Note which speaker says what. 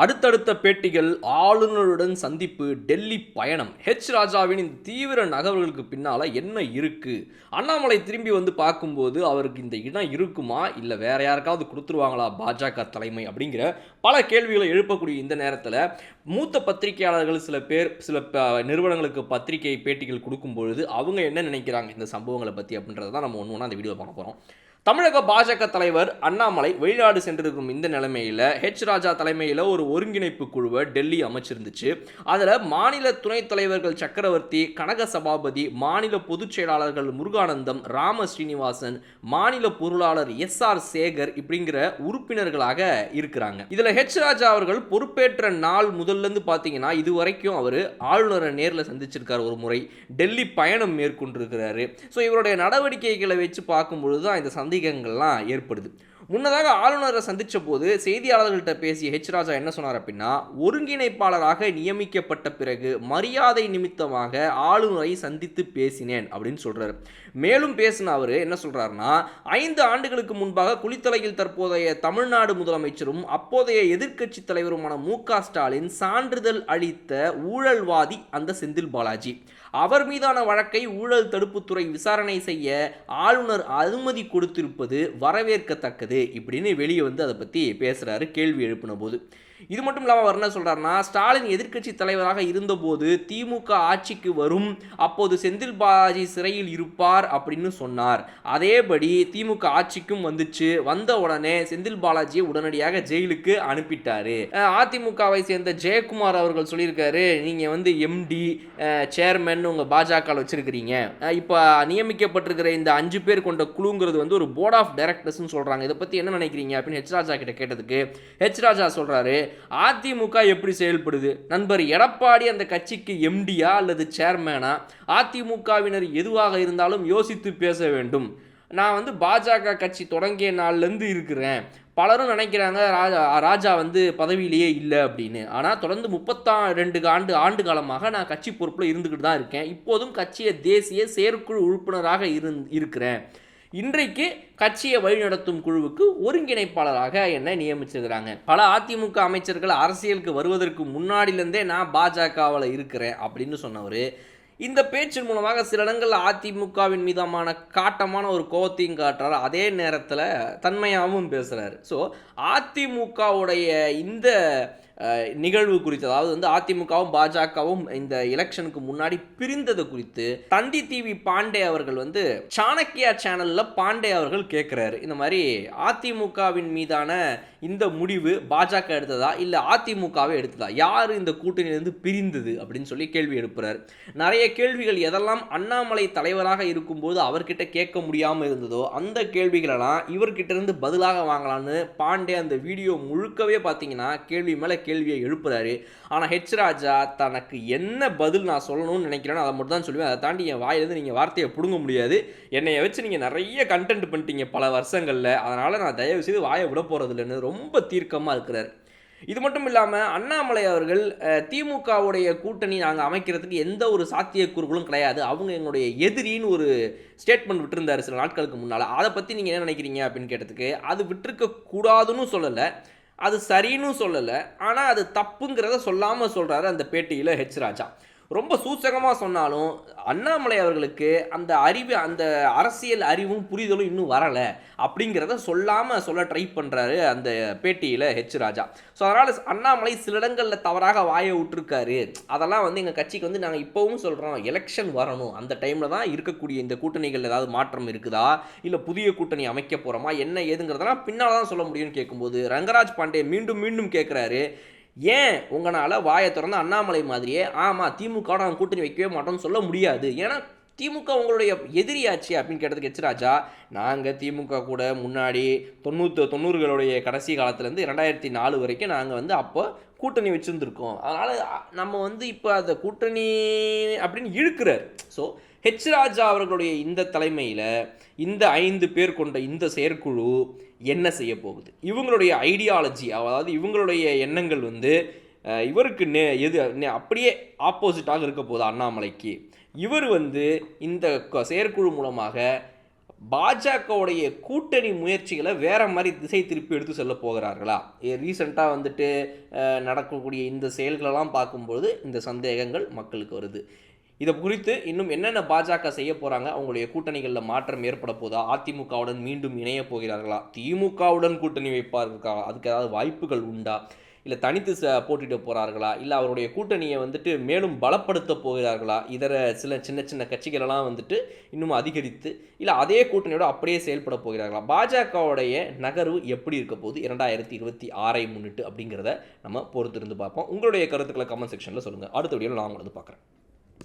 Speaker 1: அடுத்தடுத்த பேட்டிகள் ஆளுநருடன் சந்திப்பு டெல்லி பயணம். ஹெச் ராஜாவின் இந்த தீவிர நகர்வுகளுக்கு பின்னால என்ன இருக்குது அண்ணாமலை திரும்பி வந்து பார்க்கும்போது அவருக்கு இந்த இடம் இருக்குமா? இல்லை வேற யாருக்காவது கொடுத்துருவாங்களா பாஜக தலைமை அப்படிங்கிற பல கேள்விகளை எழுப்பக்கூடிய இந்த நேரத்தில் மூத்த பத்திரிகையாளர்கள் சில பேர் சில ப- நிறுவனங்களுக்கு பத்திரிகை பேட்டிகள் கொடுக்கும் பொழுது அவங்க என்ன நினைக்கிறாங்க இந்த சம்பவங்களை பற்றி அப்படின்றத தான் நம்ம ஒன்று ஒன்றா அந்த வீடியோ பார்க்க போகிறோம் தமிழக பாஜக தலைவர் அண்ணாமலை வெளிநாடு சென்றிருக்கும் இந்த நிலைமையில் ஹெச் ராஜா தலைமையில் ஒரு ஒருங்கிணைப்பு குழுவை டெல்லி அமைச்சிருந்துச்சு. அதில் மாநில துணைத் தலைவர்கள் சக்கரவர்த்தி கனக சபாபதி மாநில பொதுச் செயலாளர்கள் முருகானந்தம் ராம ஸ்ரீனிவாசன் மாநில பொருளாளர் எஸ் ஆர் சேகர் இப்படிங்கிற உறுப்பினர்களாக இருக்கிறாங்க. இதில் ஹெச் ராஜா அவர்கள் பொறுப்பேற்ற நாள் முதல்ல இருந்து பார்த்தீங்கன்னா இது வரைக்கும் அவர் ஆளுநரை நேரில் சந்திச்சிருக்காரு ஒரு முறை. டெல்லி பயணம் மேற்கொண்டிருக்கிறாரு. ஸோ இவருடைய நடவடிக்கைகளை வச்சு பார்க்கும்பொழுது தான் இந்த சந்தேகங்கள்லாம் ஏற்படுது. முன்னதாக ஆளுநரை சந்தித்த போது செய்தியாளர்கள்ட்ட பேசிய ஹெச் ராஜா என்ன சொன்னார் அப்படின்னா ஒருங்கிணைப்பாளராக நியமிக்கப்பட்ட பிறகு மரியாதை நிமித்தமாக ஆளுநரை சந்தித்து பேசினேன் அப்படின்னு சொல்கிறார் மேலும் பேசின அவர் என்ன சொல்கிறாருன்னா ஐந்து ஆண்டுகளுக்கு முன்பாக குளித்தலையில் தற்போதைய தமிழ்நாடு முதலமைச்சரும் அப்போதைய எதிர்க்கட்சி தலைவருமான மு க ஸ்டாலின் சான்றிதழ் அளித்த ஊழல்வாதி அந்த செந்தில் பாலாஜி. அவர் மீதான வழக்கை ஊழல் தடுப்புத்துறை விசாரணை செய்ய ஆளுநர் அனுமதி கொடுத்திருப்பது வரவேற்கத்தக்கது. இப்படின்னு வெளியே வந்து அதை பற்றி பேசுகிறாரு கேள்வி எழுப்பின போது. இது மட்டும் இல்லாமல் அவர் என்ன சொல்கிறாருன்னா ஸ்டாலின் எதிர்க்கட்சி தலைவராக இருந்தபோது திமுக ஆட்சிக்கு வரும் அப்போது செந்தில் பாலாஜி சிறையில் இருப்பார் அப்படின்னு சொன்னார். அதேபடி திமுக ஆட்சிக்கும் வந்துச்சு. வந்த உடனே செந்தில் பாலாஜியை உடனடியாக ஜெயிலுக்கு அனுப்பிட்டாரு. அதிமுகவை சேர்ந்த ஜெயக்குமார் அவர்கள் சொல்லியிருக்காரு நீங்கள் வந்து எம்டி சேர்மன் உங்கள் பாஜகவில் வச்சிருக்கிறீங்க. இப்போ நியமிக்கப்பட்டிருக்கிற இந்த அஞ்சு பேர் கொண்ட குழுங்கிறது வந்து ஒரு போர்ட் ஆஃப் டைரக்டர்ஸ்னு சொல்கிறாங்க இதை பற்றி என்ன நினைக்கிறீங்க? அப்படின்னு ஹெச் ராஜா கிட்ட கேட்டதுக்கு ஹெச் ராஜா சொல்கிறாரு அதிமுக எப்படி செயல்படுது? நண்பர் எடப்பாடி அந்த கட்சிக்கு எம்டியா அல்லது சேர்மேனா அதிமுகவினர் எதுவாக இருந்தாலும் யோசித்து பேச வேண்டும். நான் வந்து பாஜக கட்சி தொடங்கிய நாள்லேருந்து இருக்கிறேன். பலரும் நினைக்கிறாங்க ராஜா ராஜா வந்து பதவியிலேயே இல்லை அப்படின்னு. ஆனால் தொடர்ந்து முப்பத்தா ரெண்டு ஆண்டு ஆண்டு காலமாக நான் கட்சி பொறுப்பில் இருந்துக்கிட்டு தான் இருக்கேன். இப்போதும் கட்சியை தேசிய செயற்குழு உறுப்பினராக இருந் இருக்கிறேன். இன்றைக்கு கட்சியை வழிநடத்தும் குழுவுக்கு ஒருங்கிணைப்பாளராக என்னை நியமிச்சிருக்கிறாங்க. பல அதிமுக அமைச்சர்கள் அரசியலுக்கு வருவதற்கு முன்னாடியிலேருந்தே நான் பாஜகவில் இருக்கிறேன் அப்படின்னு சொன்னவர். இந்த பேச்சின் மூலமாக சில இடங்களில் அதிமுகவின் மீதமான காட்டமான ஒரு கோபத்தையும் காட்டுறாரு. அதே நேரத்தில் தன்மையாகவும் பேசுகிறாரு ஸோ அதிமுகவுடைய இந்த நிகழ்வு குறித்து அதாவது வந்து அதிமுகவும் பாஜகவும் இந்த எலெக்ஷனுக்கு முன்னாடி பிரிந்தது குறித்து தந்தி டிவி பாண்டே அவர்கள் வந்து சாணக்கியா சேனல்ல பாண்டே அவர்கள் கேட்குறாரு இந்த மாதிரி அதிமுகவின் மீதான இந்த முடிவு பாஜக எடுத்ததா? இல்லை அதிமுகவே எடுத்ததா? யார் இந்த கூட்டணியிலிருந்து பிரிந்தது? அப்படின்னு சொல்லி கேள்வி எழுப்புறார். நிறைய கேள்விகள் எதெல்லாம் அண்ணாமலை தலைவராக இருக்கும்போது அவர்கிட்ட கேட்க முடியாமல் இருந்ததோ அந்த கேள்விகளெல்லாம் இவர்கிட்ட இருந்து பதிலாக வாங்கலாம்னு பாண்டே அந்த வீடியோ முழுக்கவே பார்த்தீங்கன்னா கேள்வி மேலே கேள்வியை எழுப்புறாரு. ஆனால் ஹெச் ராஜா தனக்கு என்ன பதில் நான் சொல்லணும்னு நினைக்கிறேனோ அதை மட்டும் தான் சொல்லுவேன். அதை தாண்டி என் வாயிலேருந்து நீங்கள் வார்த்தையை பிடுங்க முடியாது. என்னை வச்சு நீங்கள் நிறைய கண்டென்ட் பண்ணிட்டீங்க பல வருஷங்களில். அதனால் நான் தயவு செய்து வாயை விட போகிறதில்லன்னு ரொம்ப தீர்க்கமாக இருக்கிறார். இது மட்டும் இல்லாமல் அண்ணாமலை அவர்கள் திமுகவுடைய கூட்டணி நாங்கள் அமைக்கிறதுக்கு எந்த ஒரு சாத்தியக்கூறுகளும் கிடையாது. அவங்க எங்களுடைய எதிரின்னு ஒரு ஸ்டேட்மெண்ட் விட்டிருந்தாரு சில நாட்களுக்கு முன்னால். அதை பற்றி நீங்கள் என்ன நினைக்கிறீங்க அப்படின்னு கேட்டதுக்கு அது விட்டிருக்க கூடாதுன்னு சொல்லலை. அது சரின்னு சொல்லலை ஆனால் அது தப்புங்கிறத சொல்லாமல் சொல்கிறாரு அந்த பேட்டியில் ஹெச் ராஜா. ரொம்ப சூசகமாக சொன்னாலும் அண்ணாமலை அவர்களுக்கு அந்த அறிவு அந்த அரசியல் அறிவும் புரிதலும் இன்னும் வரலை அப்படிங்கிறத சொல்லாமல் சொல்ல ட்ரை பண்ணுறாரு அந்த பேட்டியில் ஹெச் ராஜா. ஸோ அதனால் அண்ணாமலை சில இடங்களில் தவறாக வாயை விட்டுருக்காரு. அதெல்லாம் வந்து எங்கள் கட்சிக்கு வந்து நாங்கள் இப்போவும் சொல்கிறோம் எலெக்ஷன் வரணும். அந்த டைமில் தான் இருக்கக்கூடிய இந்த கூட்டணிகள் ஏதாவது மாற்றம் இருக்குதா? இல்லை புதிய கூட்டணி அமைக்க போகிறோமா என்ன ஏதுங்கிறதெல்லாம் பின்னால் தான் சொல்ல முடியும்னு கேட்கும்போது ரங்கராஜ் பாண்டே மீண்டும் மீண்டும் கேட்குறாரு ஏன் உங்களால் வாயை திறந்து அண்ணாமலை மாதிரியே ஆமாம் திமுக நாங்கள் கூட்டணி வைக்கவே மாட்டோம்னு சொல்ல முடியாது. ஏன்னா திமுக உங்களுடைய எதிரியாச்சு அப்படின்னு கேட்டதுக்கு எச்ராஜா நாங்கள் திமுக கூட முன்னாடி தொண்ணூற்று தொண்ணூறுகளுடைய கடைசி காலத்துலேருந்து ரெண்டாயிரத்தி நாலு வரைக்கும் நாங்கள் வந்து அப்போ கூட்டணி வச்சுருந்துருக்கோம். அதனால் நம்ம வந்து இப்போ அந்த கூட்டணி அப்படின்னு இழுக்கிறார். ஸோ ஹெச் ராஜா அவர்களுடைய இந்த தலைமையில் இந்த ஐந்து பேர் கொண்ட இந்த செயற்குழு என்ன செய்ய போகுது? இவங்களுடைய ஐடியாலஜி அதாவது இவங்களுடைய எண்ணங்கள் வந்து இவருக்கு நே எது நே- அப்படியே ஆப்போசிட்டாக இருக்க போகுது அண்ணாமலைக்கு. இவர் வந்து இந்த செயற்குழு மூலமாக பாஜகவுடைய கூட்டணி முயற்சிகளை வேற மாதிரி திசை திருப்பி எடுத்து செல்ல போகிறார்களா? ரீசெண்டாக வந்துட்டு நடக்கக்கூடிய இந்த செயல்களெல்லாம் பார்க்கும்பொழுது இந்த சந்தேகங்கள் மக்களுக்கு வருது. இதை குறித்து இன்னும் என்னென்ன பாஜக செய்ய போகிறாங்க அவங்களுடைய கூட்டணிகளில் மாற்றம் ஏற்பட போதா? அதிமுகவுடன் மீண்டும் இணைய போகிறார்களா? திமுகவுடன் கூட்டணி வைப்பார்களா? அதுக்கு ஏதாவது வாய்ப்புகள் உண்டா? இல்லை தனித்து ச போகிறார்களா இல்லை அவருடைய கூட்டணியை வந்துட்டு மேலும் பலப்படுத்த போகிறார்களா? இதர சில சின்ன சின்ன கட்சிகளெல்லாம் வந்துட்டு இன்னும் அதிகரித்து இல்லை அதே கூட்டணியோட அப்படியே செயல்பட போகிறார்களா? பாஜகவுடைய நகர்வு எப்படி இருக்க போகுது? இரண்டாயிரத்தி இருபத்தி ஆறை முன்னிட்டு அப்படிங்கிறத நம்ம பொறுத்திருந்து பார்ப்போம். உங்களுடைய கருத்துக்களை கமெண்ட் செக்ஷனில் சொல்லுங்கள் அடுத்த வீடியோவில் நான் வந்து பார்க்குறேன்.